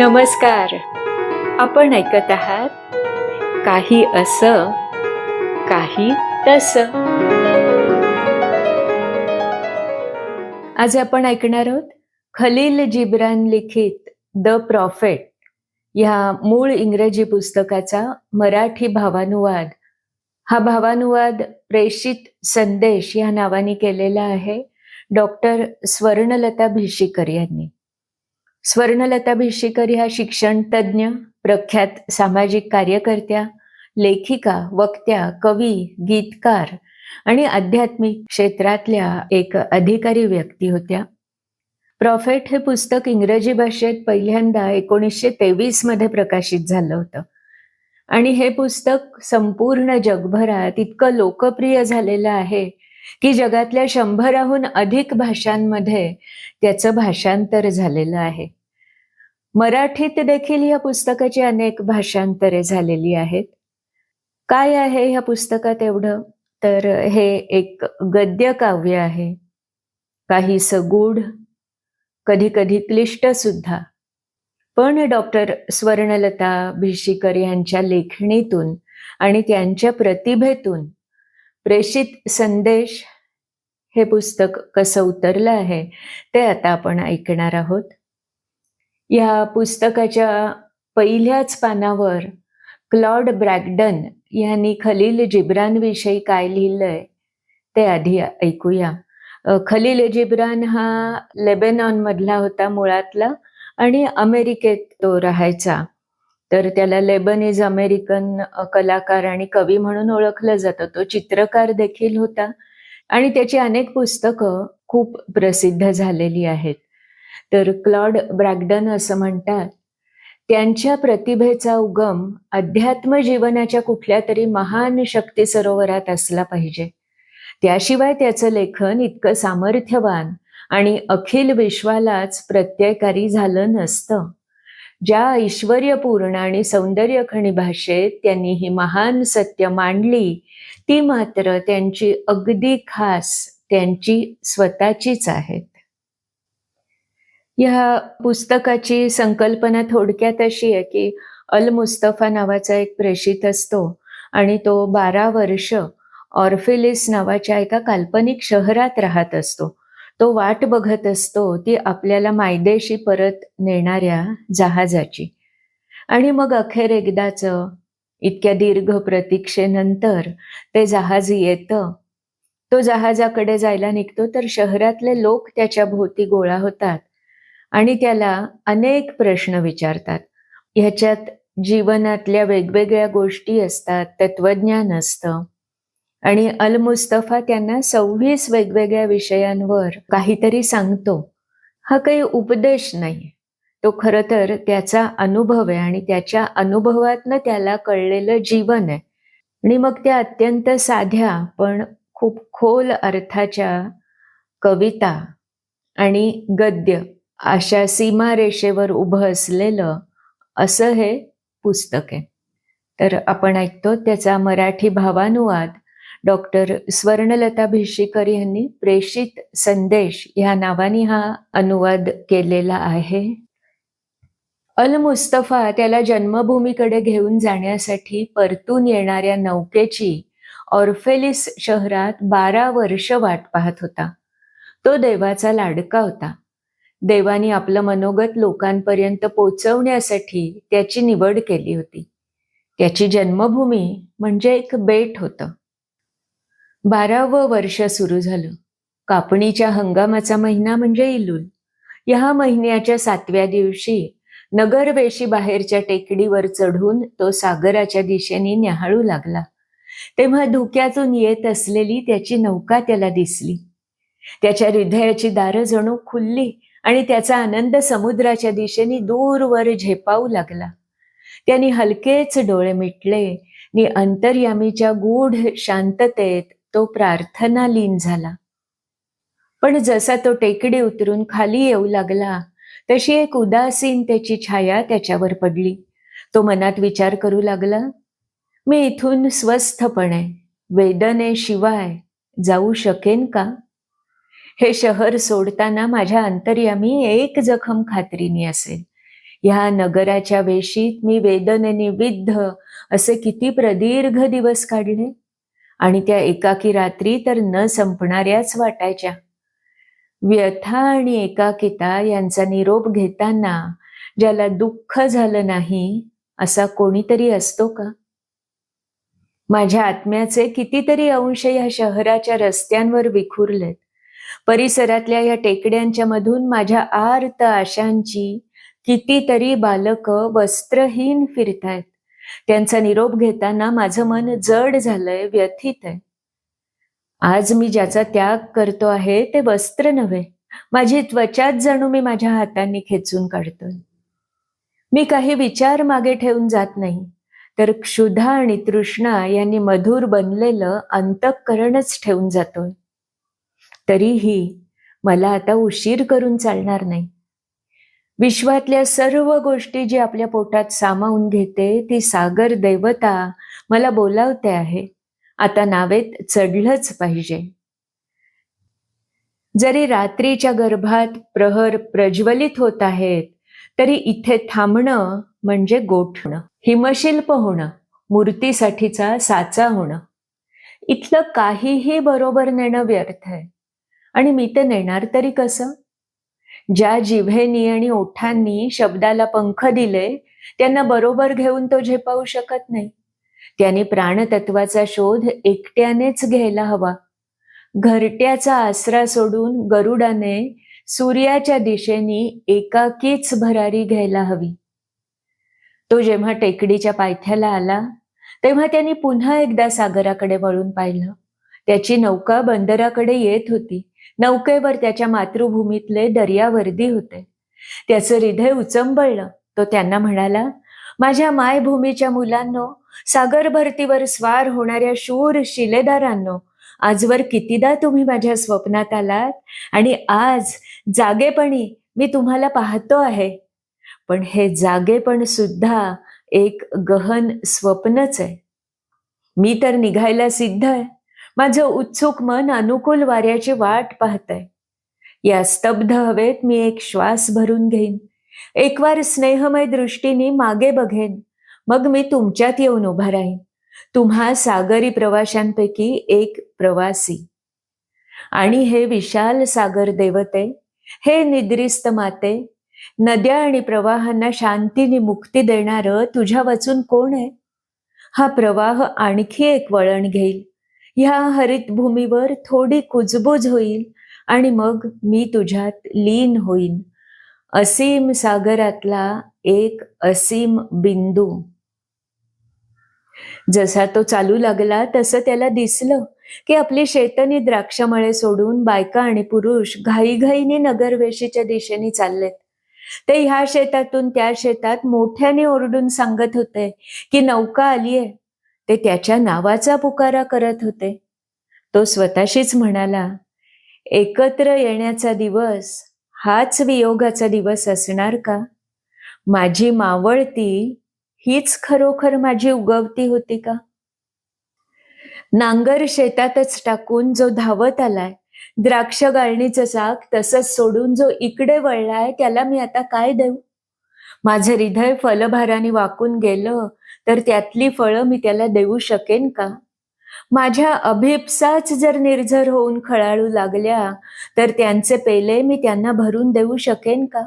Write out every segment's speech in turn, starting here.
नमस्कार. आपण ऐकत आहात काही असं काही तस. आज आपण ऐकणार आहोत खलील जिब्रान लिखित द प्रॉफेट ह्या मूळ इंग्रजी पुस्तकाचा मराठी भावानुवाद. हा भावानुवाद प्रेषित संदेश या नावाने केलेला आहे डॉक्टर स्वर्णलता भिशीकर यांनी. स्वर्णलता भिशीकर ह्या शिक्षणतज्ज्ञ प्रख्यात सामाजिक कार्यकर्त्या लेखिका वक्त्या कवी गीतकार आणि आध्यात्मिक क्षेत्रातल्या एक अधिकारी व्यक्ती होत्या. प्रॉफेट हे पुस्तक इंग्रजी भाषेत पहिल्यांदा एकोणीसशे तेवीसमध्ये प्रकाशित झालं होतं. आणि हे पुस्तक संपूर्ण जगभरात इतकं लोकप्रिय झालेलं आहे की जगातल्या शंभराहून अधिक भाषांमध्ये त्याचं भाषांतर झालेलं आहे. मराठीत देखील या पुस्तकाची अनेक भाषांतरे झालेली आहेत. काय आहे ह्या पुस्तकात एवढं? तर हे एक गद्य काव्य आहे. काही सगूढ कधी कधी क्लिष्ट सुद्धा. पण डॉक्टर स्वर्णलता भिशीकर यांच्या लेखणीतून आणि त्यांच्या प्रतिभेतून प्रेषित संदेश हे पुस्तक कसं उतरलं आहे ते आता आपण ऐकणार आहोत. या पुस्तकाच्या पहिल्याच पानावर क्लॉड ब्रॅगडन यांनी खलील जिब्रानविषयी काय लिहिलंय ते आधी ऐकूया. खलील जिब्रान हा लेबेनॉन मधला होता मुळातला आणि अमेरिकेत तो राहायचा. तर त्याला लेबनीज अमेरिकन कलाकार आणि कवी म्हणून ओळखलं जातं. तो चित्रकार देखील होता आणि त्याची अनेक पुस्तकं खूप प्रसिद्ध झालेली आहेत. तर क्लॉड ब्रॅगडन असं म्हणतात त्यांच्या प्रतिभेचा उगम अध्यात्म जीवनाच्या कुठल्या तरी महान शक्ती सरोवरात असला पाहिजे. त्याशिवाय त्याचं लेखन इतकं सामर्थ्यवान आणि अखिल विश्वालाच प्रत्ययकारी झालं नसतं. ज्या ऐश्वर्यपूर्ण आणि सौंदर्यखणी भाषेत त्यांनी ही महान सत्य मांडली ती मात्र त्यांची अगदी खास त्यांची स्वतःचीच आहेत. या पुस्तकाची संकल्पना थोडक्यात अशी आहे की अल मुस्तफा नावाचा एक प्रेषित असतो आणि तो बारा वर्ष ऑर्फिलिस नावाच्या एका काल्पनिक शहरात राहत असतो. तो वाट बघत असतो ती आपल्याला मायदेशी परत नेणाऱ्या जहाजाची. आणि मग अखेर एकदाच इतक्या दीर्घ प्रतीक्षेनंतर ते जहाज येतं. तो जहाजाकडे जायला निघतो तर शहरातले लोक त्याच्या भोवती गोळा होतात आणि त्याला अनेक प्रश्न विचारतात. ह्याच्यात जीवनातल्या वेगवेगळ्या गोष्टी असतात तत्वज्ञान असतं आणि अल मुस्तफा त्यांना सव्वीस वेगवेगळ्या विषयांवर काहीतरी सांगतो. हा काही उपदेश नाही. तो खरं तर त्याचा अनुभव आहे आणि त्याच्या अनुभवातनं त्याला कळलेलं जीवन आहे. आणि मग त्या अत्यंत साध्या पण खूप खोल अर्थाच्या कविता आणि गद्य अशा सीमारेषेवर उभं असलेलं असं हे पुस्तक आहे. तर आपण ऐकतो त्याचा मराठी भावानुवाद डॉक्टर स्वर्णलता भिशीकर यांनी प्रेषित संदेश ह्या नावाने हा अनुवाद केलेला आहे. अल मुस्तफा त्याला जन्मभूमीकडे घेऊन जाण्यासाठी परतून येणाऱ्या नौकेची ऑर्फेलिस शहरात बारा वर्ष वाट पाहत होता. तो देवाचा लाडका होता. देवाने आपलं मनोगत लोकांपर्यंत पोचवण्यासाठी त्याची निवड केली होती. त्याची जन्मभूमी म्हणजे एक बेट होतं. बारावं वर्ष सुरू झालं. कापणीच्या हंगामाचा महिना म्हणजे इलूल. ह्या महिन्याच्या सातव्या दिवशी नगरवेशी बाहेरच्या टेकडीवर चढून तो सागराच्या दिशेने न्याहाळू लागला. तेव्हा धुक्यातून येत असलेली त्याची नौका त्याला दिसली. त्याच्या हृदयाची दारं जणू खुलली आणि त्याचा आनंद समुद्राच्या दिशेने दूरवर झेपावू लागला. त्यांनी हलकेच डोळे मिटले. नि अंतर्यामीच्या गूढ शांततेत तो प्रार्थना लीन झाला. पण जसा तो टेकडी उतरून खाली येऊ लागला तशी एक उदासीन त्याची छाया त्याच्यावर पडली. तो मनात विचार करू लागला मी इथून स्वस्थपणे वेदनेशिवाय जाऊ शकेन का? हे शहर सोडताना माझ्या अंतर्यामी एक जखम खात्रीने असेल. ह्या नगराच्या वेशीत मी वेदनेने विद्ध असे किती प्रदीर्घ दिवस काढले? आणि त्या एकाकी रात्री तर न संपणाऱ्याच वाटायच्या. व्यथा आणि एकाकिता यांचा निरोप घेताना ज्याला दुःख झालं नाही असा कोणीतरी असतो का? माझ्या आत्म्याचे कितीतरी अंश या शहराच्या रस्त्यांवर विखुरलेत. परिसरातल्या या टेकड्यांच्या मधून माझ्या आर्त आशांची कितीतरी बालक वस्त्रहीन फिरतायत. त्यांचा निरोप घेताना माझं मन जड झालंय व्यथित आहे. आज मी ज्याचा त्याग करतो आहे ते वस्त्र नव्हे. माझी त्वचाच जणू मी माझ्या हातांनी खेचून काढतोय. मी काही विचार मागे ठेवून जात नाही. तर क्षुधा आणि तृष्णा यांनी मधुर बनलेलं अंतःकरणच ठेवून जातोय. तरीही मला आता उशीर करून चालणार नाही. विश्वातल्या सर्व गोष्टी जी आपल्या पोटात सामावून घेते ती सागर देवता मला बोलावते आहे. आता नावेत चढलंच पाहिजे. जरी रात्रीच्या गर्भात प्रहर प्रज्वलित होत आहेत तरी इथे थांबणं म्हणजे गोठणं हिमशिल्प होणं मूर्तीसाठीचा साचा होणं. इथलं काहीही बरोबर नेणं व्यर्थ आहे. आणि मी ते नेणार तरी कसं? ज्या जिभेनी आणि ओठांनी शब्दाला पंख दिले त्यांना बरोबर घेऊन तो झेपावू शकत नाही. त्याने प्राणतत्वाचा शोध एकट्यानेच घ्यायला हवा. घरट्याचा आसरा सोडून गरुडाने सूर्याच्या दिशेने एकाकीच भरारी घ्यायला हवी. तो जेव्हा टेकडीच्या पायथ्याला आला तेव्हा त्यांनी पुन्हा एकदा सागराकडे वळून पाहिलं. त्याची नौका बंदराकडे येत होती. नौकेवर त्याच्या मातृभूमीतले दर्यावर्दी होते. त्याचं हृदय उचंबळलं. तो त्यांना म्हणाला माझ्या मायभूमीच्या मुलांनो सागर भरतीवर स्वार होणाऱ्या शूर शिलेदारांनो आजवर कितीदा तुम्ही माझ्या स्वप्नात आलात आणि आज जागेपणी मी तुम्हाला पाहतो आहे. पण हे जागेपण सुद्धा एक गहन स्वप्नच आहे. मी तर निघायला सिद्ध आहे. माझं उत्सुक मन अनुकूल वाऱ्याची वाट पाहतंय. या स्तब्ध हवेत मी एक श्वास भरून घेईन. एक वार स्नेहमय दृष्टीने मागे बघेन. मग मी तुमच्यात येऊन उभा राहीन. तुम्हा सागरी प्रवाशांपैकी एक प्रवासी. आणि हे विशाल सागर देवते हे निद्रिस्त माते नद्या आणि प्रवाहांना शांतीने मुक्ती देणार तुझ्या वाचून कोण आहे? हा प्रवाह आणखी एक वळण घेईल. ह्या हरितभूमीवर थोडी कुजबूज होईल आणि मग मी तुझ्यात लीन होईन. असीम सागरातला एक असीम बिंदू. जसा तो चालू लागला तसं त्याला दिसलं की आपली शेतनी द्राक्षमळे सोडून बायका आणि पुरुष घाईघाईने नगरवेशीच्या दिशेने चाललेत. ते ह्या शेतातून त्या शेतात मोठ्याने ओरडून सांगत होते की नौका आलीये ते त्याच्या नावाचा पुकारा करत होते. तो स्वतःशीच म्हणाला एकत्र येण्याचा दिवस हाच वियोगाचा दिवस असणार का? माझी मावळती हीच खरोखर माझी उगवती होती का? नांगर शेतातच टाकून जो धावत आलाय द्राक्ष गाळणीचं चाक तसंच सोडून जो इकडे वळलाय त्याला मी आता काय देऊ? माझं हृदय फलभाराने वाकून गेलं तर त्यातली फळं मी त्याला देऊ शकेन का? माझ्या अभिप्साच जर निर्झर होऊन खळाळू लागल्या तर त्यांचे पेले मी त्यांना भरून देऊ शकेन का?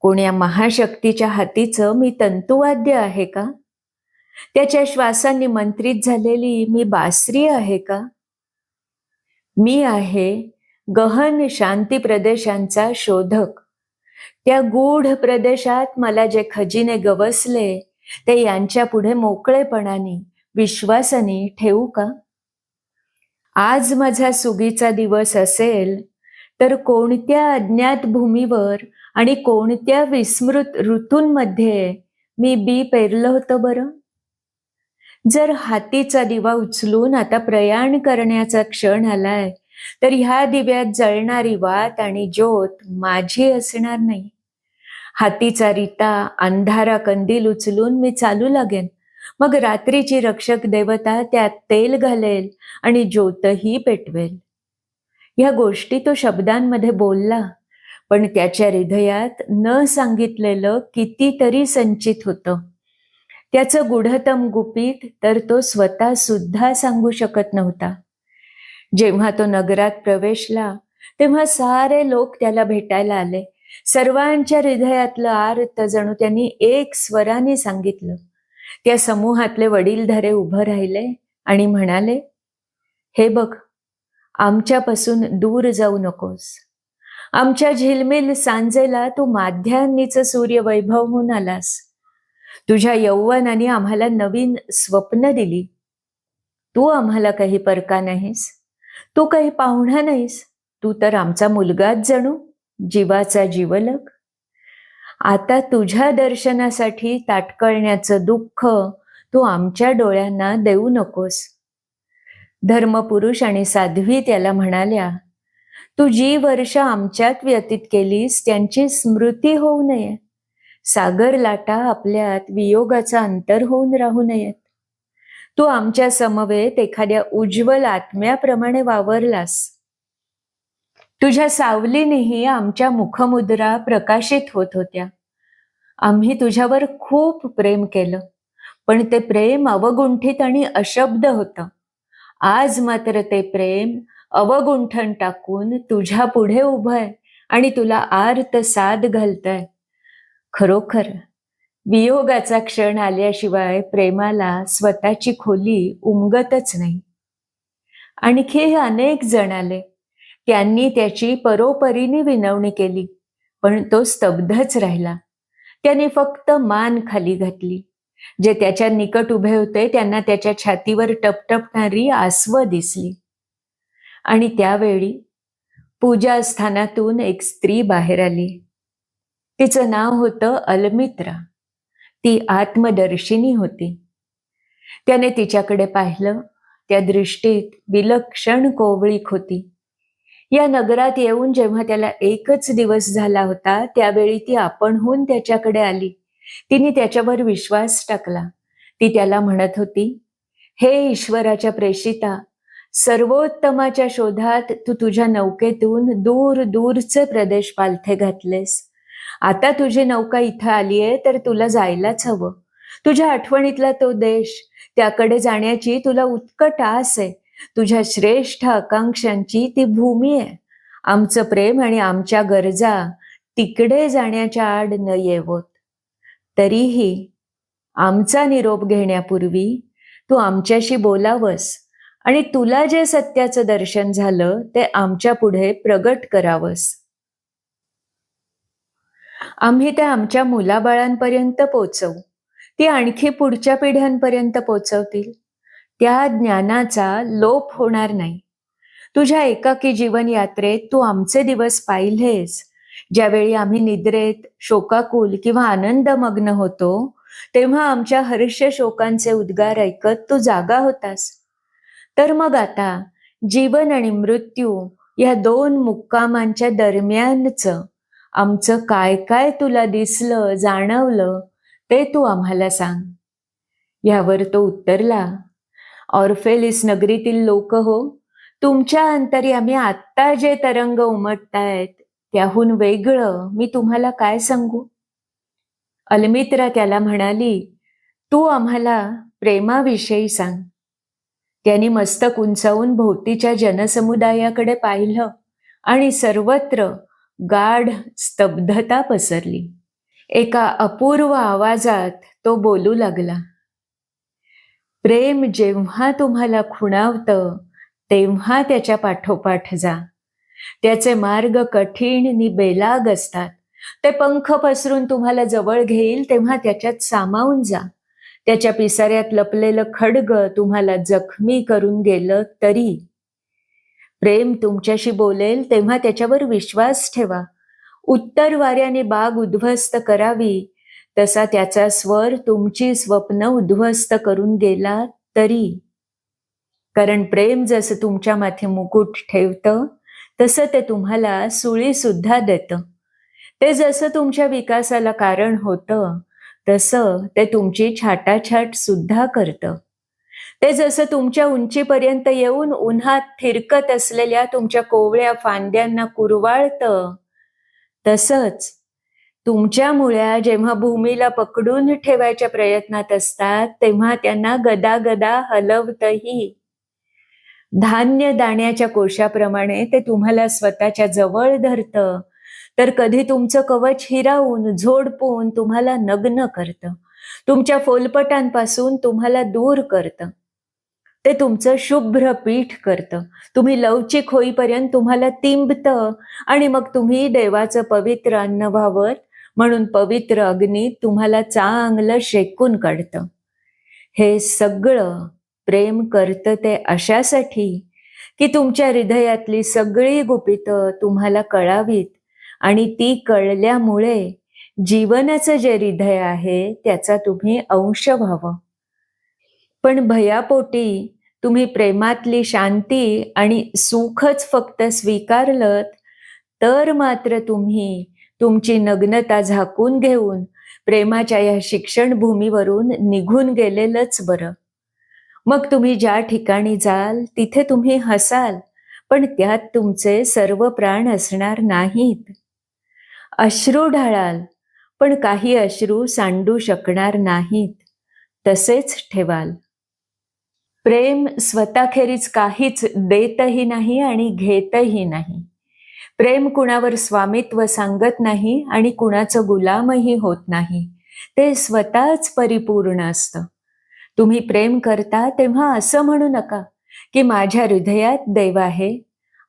कोण्या महाशक्तीच्या हातीचं मी तंतुवाद्य आहे का? त्याच्या श्वासांनी मंत्रित झालेली मी बासरी आहे का? मी आहे गहन शांती प्रदेशांचा शोधक. त्या गूढ प्रदेशात मला जे खजिने गवसले ते यांच्या पुढे मोकळेपणाने विश्वासाने ठेवू का? आज माझा सुगीचा दिवस असेल तर कोणत्या अज्ञात भूमीवर आणि कोणत्या विस्मृत ऋतूंमध्ये मी बी पेरलं होतं बरं? जर हातीचा दिवा उचलून आता प्रयाण करण्याचा क्षण आलाय तर ह्या दिव्यात जळणारी वात आणि ज्योत माझी असणार नाही. हातीचा रिता अंधारा कंदील उचलून मी चालू लागेन. मग रात्रीची रक्षक देवता त्यात तेल घालेल आणि ज्योतही पेटवेल. या गोष्टी तो शब्दांमध्ये बोलला पण त्याच्या हृदयात न सांगितलेलं कितीतरी संचित होतं. त्याचं गुढतम गुपित तर तो स्वतः सुद्धा सांगू शकत नव्हता. जेव्हा तो नगरात प्रवेशला तेव्हा सारे लोक त्याला भेटायला आले. सर्वांच्या हृदयातलं आर्त जणू त्यांनी एक स्वराने सांगितलं. त्या समूहातले वडीलधारे उभं राहिले आणि म्हणाले हे बघ आमच्यापासून दूर जाऊ नकोस. आमच्या झिलमिल सांजेला तू माध्यान्नीच सूर्य वैभव होऊन आलास. तुझ्या यौवनाने आम्हाला नवीन स्वप्न दिली. तू आम्हाला काही परका नाहीस. तू काही पाहुणा नाहीस. तू तर आमचा मुलगाच जणू. जीवाचा जीवलग. आता तुझ्या दर्शनासाठी ताटकळण्याचं दुःख तू आमच्या डोळ्यांना देऊ नकोस. धर्मपुरुष आणि साध्वी त्याला म्हणाल्या तू जी वर्ष आमच्यात व्यतीत केलीस त्यांची स्मृती होऊ नये. सागर लाटा आपल्यात वियोगाचा अंतर होऊन राहू नयेत. तू आमच्या समवेत एखाद्या उज्ज्वल आत्म्याप्रमाणे वावरलास. तुझ्या सावलीनेही आमच्या मुखमुद्रा प्रकाशित होत होत्या. आम्ही तुझ्यावर खूप प्रेम केलं पण ते प्रेम अवगुंठित आणि अशब्द होतं. आज मात्र ते प्रेम अवगुंठन टाकून तुझ्या पुढे उभं आहे आणि तुला आर्त साद घालतय. खरोखर वियोगाचा क्षण आल्याशिवाय प्रेमाला स्वतःची खोली उमगतच नाही. आणखी अनेक जण आले. त्यांनी त्याची परोपरीने विनवणी केली पण तो स्तब्धच राहिला. त्याने फक्त मान खाली घातली. जे त्याच्या निकट उभे होते त्यांना त्याच्या छातीवर टपटपणारी आसव दिसली. आणि त्यावेळी पूजा स्थानातून एक स्त्री बाहेर आली. तिचं नाव होतं अलमित्रा. ती आत्मदर्शिनी होती. त्याने तिच्याकडे पाहिलं. त्या दृष्टीत विलक्षण कोवळीक होती. या नगरात येऊन जेव्हा त्याला एकच दिवस झाला होता त्यावेळी ती आपणहून त्याच्याकडे आली. तिने त्याच्यावर विश्वास टाकला. ती त्याला म्हणत होती हे ईश्वराच्या प्रेषिता सर्वोत्तमाच्या शोधात तू तुझ्या नौकेतून दूर दूरचे प्रदेश पालथे घातलेस. आता तुझी नौका इथं आलीये तर तुला जायलाच हवं. तुझ्या आठवणीतला तो देश त्याकडे जाण्याची तुला उत्कट आस आहे. तुझ्या श्रेष्ठ आकांक्षांची ती भूमी आहे. आमचं प्रेम आणि आमच्या गरजा तिकडे जाण्याच्या आड न येवत. तरीही आमचा निरोप घेण्यापूर्वी तू आमच्याशी बोलावस आणि तुला जे सत्याचं दर्शन झालं ते आमच्या पुढे प्रगट करावंस. आम्ही ते आमच्या मुलाबाळांपर्यंत पोचवू. ती आणखी पुढच्या पिढ्यांपर्यंत पोचवतील. त्या ज्ञानाचा लोप होणार नाही. तुझ्या एकाकी जीवन यात्रेत तू आमचे दिवस पाहिलेस. ज्यावेळी आम्ही निद्रेत शोकाकुल किंवा आनंदमग्न होतो तेव्हा आमच्या हर्ष शोकांचे उद्गार ऐकत तू जागा होतास. तर मग आता जीवन आणि मृत्यू या दोन मुक्कामांच्या दरम्यानच आमचं काय काय तुला दिसलं जाणवलं ते तू आम्हाला सांग. यावर तो उत्तरला ऑर्फेलिस नगरीतील लोक हो. तुमच्या अंतरी आम्ही आत्ता जे तरंग उमटतायत त्याहून वेगळं मी तुम्हाला काय सांगू? अलमित्रा त्याला म्हणाली तू आम्हाला प्रेमाविषयी सांग. त्यांनी मस्तक उंचावून भोवतीच्या जनसमुदायाकडे पाहिलं आणि सर्वत्र गाढ स्तब्धता पसरली. एका अपूर्व आवाजात तो बोलू लागला. प्रेम जेव्हा तुम्हाला खुणावतं तेव्हा त्याच्या पाठोपाठ जा. त्याचे मार्ग कठीण नि बेलाग असतात. ते पंख पसरून तुम्हाला जवळ घेईल तेव्हा त्याच्यात सामावून जा. त्याच्या पिसाऱ्यात लपलेलं खडग तुम्हाला जखमी करून गेलं तरी. प्रेम तुमच्याशी बोलेल तेव्हा त्याच्यावर विश्वास ठेवा. उत्तर वाऱ्याने बाग उद्ध्वस्त करावी तसा त्याचा स्वर तुमची स्वप्न उद्ध्वस्त करून गेला तरी. कारण प्रेम जसं तुमच्या माथे मुकुट ठेवतं तसं ते तुम्हाला सुळी सुद्धा देतं. ते जसं तुमच्या विकासाला कारण होतं तसं ते तुमची छाटाछाट सुद्धा करतं. ते जसं तुमच्या उंचीपर्यंत येऊन उन्हात थिरकत असलेल्या तुमच्या कोवळ्या फांद्यांना कुरवाळतं तसंच तुमच्या मुळ्या जेव्हा भूमीला पकडून ठेवायच्या प्रयत्नात असतात तेव्हा त्यांना गदा गदा हलवतही. धान्य दाण्याच्या कोशाप्रमाणे ते तुम्हाला स्वतःच्या जवळ धरतं. तर कधी तुमचं कवच हिरावून झोडपून तुम्हाला नग्न करतं. तुमच्या फोलपटांपासून तुम्हाला दूर करतं. ते तुमचं शुभ्र पीठ करतं. तुम्ही लवचिक होईपर्यंत तुम्हाला तिंबतं आणि मग तुम्ही देवाचं पवित्र अन्न व्हावं. म्हणून पवित्र अग्नी तुम्हाला चांगलं शेकून काढतं. हे सगळं प्रेम करतं ते अशासाठी की तुमच्या हृदयातली सगळी गुपितं तुम्हाला कळावीत आणि ती कळल्यामुळे जीवनाचं जे हृदय आहे त्याचा तुम्ही अंश व्हावं. पण भयापोटी तुम्ही प्रेमातली शांती आणि सुखच फक्त स्वीकारलं तर मात्र तुम्ही तुमची नग्नता झाकून घेऊन प्रेमाच्या या शिक्षण भूमीवरून निघून गेलेलंच बरं. मग तुम्ही ज्या ठिकाणी जाल तिथे तुम्ही हसाल पण त्यात तुमचे सर्व प्राण असणार नाहीत. अश्रू ढाळाल पण काही अश्रू सांडू शकणार नाहीत. तसेच ठेवाल. प्रेम स्वतःखेरीज काहीच देतही नाही आणि घेतही नाही. प्रेम कुणावर स्वामित्व सांगत नाही आणि कुणाचं गुलामही होत नाही. ते स्वतःच परिपूर्ण असतं. तुम्ही प्रेम करता तेव्हा असं म्हणू नका की माझ्या हृदयात देव आहे.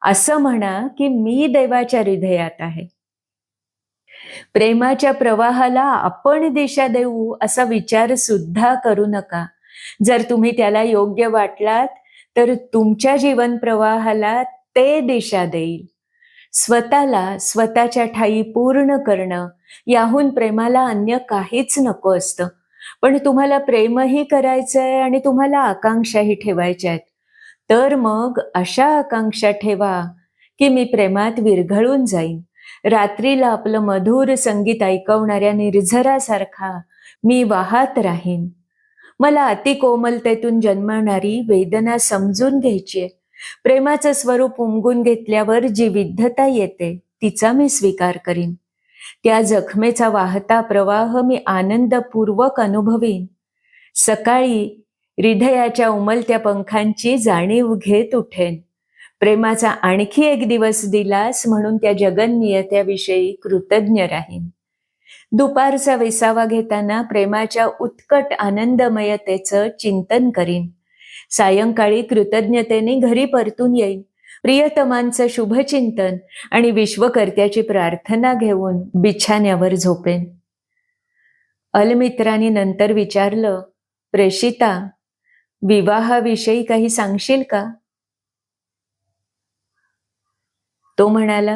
असं म्हणा की मी देवाच्या हृदयात आहे. प्रेमाच्या प्रवाहाला आपण दिशा देऊ असा विचार सुद्धा करू नका. जर तुम्ही त्याला योग्य वाटलात तर तुमच्या जीवन प्रवाहाला ते दिशा देईल. स्वतःला स्वतःच्या ठाई पूर्ण करणं याहून प्रेमाला अन्य काहीच नको असतं. पण तुम्हाला प्रेमही करायचंय आणि तुम्हाला आकांक्षाही ठेवायच्या आहेत तर मग अशा आकांक्षा ठेवा की मी प्रेमात विरघळून जाईन. रात्रीला आपलं मधुर संगीत ऐकवणाऱ्या निर्झरासारखा मी वाहत राहीन. मला अतिकोमलतेतून जन्मणारी वेदना समजून घ्यायची प्रेमाचं स्वरूप उमगून घेतल्यावर जी विद्धता येते तिचा मी स्वीकार करीन. त्या जखमेचा वाहता प्रवाह मी आनंदपूर्वक अनुभवीन. सकाळी हृदयाच्या उमलत्या पंखांची जाणीव घेत उठेन. प्रेमाचा आणखी एक दिवस दिलास म्हणून त्या जगन्नियत्याविषयी कृतज्ञ राहीन. दुपारचा विसावा घेताना प्रेमाच्या उत्कट आनंदमयतेचं चिंतन करीन. सायंकाळी कृतज्ञतेने घरी परतून येईन. प्रियतमांचं शुभचिंतन आणि विश्वकर्त्याची प्रार्थना घेऊन बिछाण्यावर झोपेन. अलमित्रांनी नंतर विचारलं प्रेषिता विवाहाविषयी काही सांगशील का? तो म्हणाला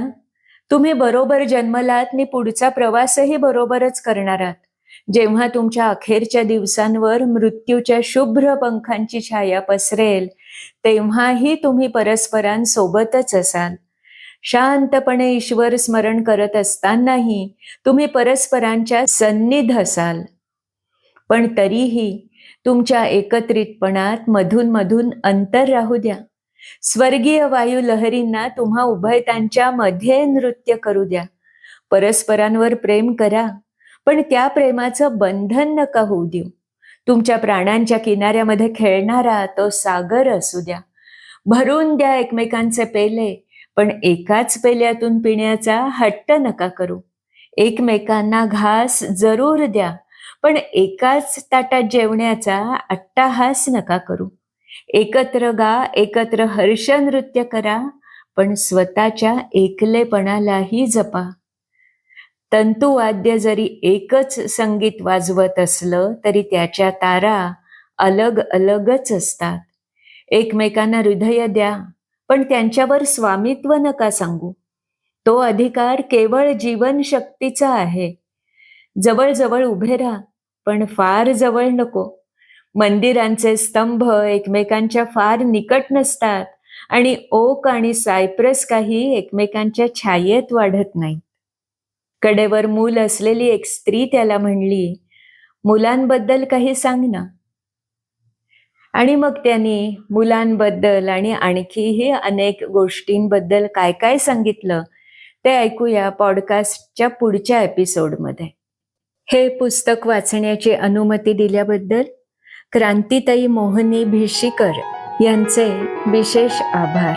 तुम्ही बरोबर जन्मलात आणि पुढचा प्रवासही बरोबरच करणार आहात. जेव्हा तुमच्या अखेरच्या दिवसांवर मृत्यूच्या शुभ्र पंखांची छाया पसरेल तेव्हाही तुम्ही परस्परांसोबतच असाल. शांतपणे ईश्वर स्मरण करत असतानाही तुम्ही परस्परांच्या सन्निध असाल. पण तरीही तुमच्या एकत्रितपणात मधून मधून अंतर राहू द्या. स्वर्गीय वायू लहरींना तुम्हा उभयतांच्या मध्ये नृत्य करू द्या. परस्परांवर प्रेम करा. पण त्या प्रेमाचं बंधन नका होऊ देऊ. तुमच्या प्राणांच्या किनाऱ्यामध्ये खेळणारा तो सागर असू द्या. भरून द्या एकमेकांचे पेले पण एकाच पेल्यातून पिण्याचा हट्ट नका करू. एकमेकांना घास जरूर द्या पण एकाच ताटात जेवण्याचा अट्टाहास नका करू. एकत्र गा एकत्र हर्ष नृत्य करा पण स्वतःच्या एकलेपणालाही जपा. तंतुवाद्य जरी एकच संगीत वाजवत असलं तरी त्याच्या तारा अलग अलगच असतात. एकमेकांना हृदय द्या पण त्यांच्यावर स्वामित्व नका सांगू. तो अधिकार केवळ जीवन शक्तीचा आहे. जवळजवळ उभे राहा पण फार जवळ नको. मंदिरांचे स्तंभ एकमेकांच्या फार निकट नसतात आणि ओक आणि सायप्रस काही एकमेकांच्या छायेत वाढत नाही कडेवर मूल असलेली एक स्त्री त्याला म्हणली मुलांबद्दल काही सांग ना. आणि मग त्यांनी मुलांबद्दल आणि आणखीही अनेक गोष्टींबद्दल काय काय सांगितलं ते ऐकूया पॉडकास्टच्या पुढच्या एपिसोडमध्ये हे पुस्तक वाचण्याची अनुमती दिल्याबद्दल क्रांतीताई मोहनी भिशीकर यांचे विशेष आभार.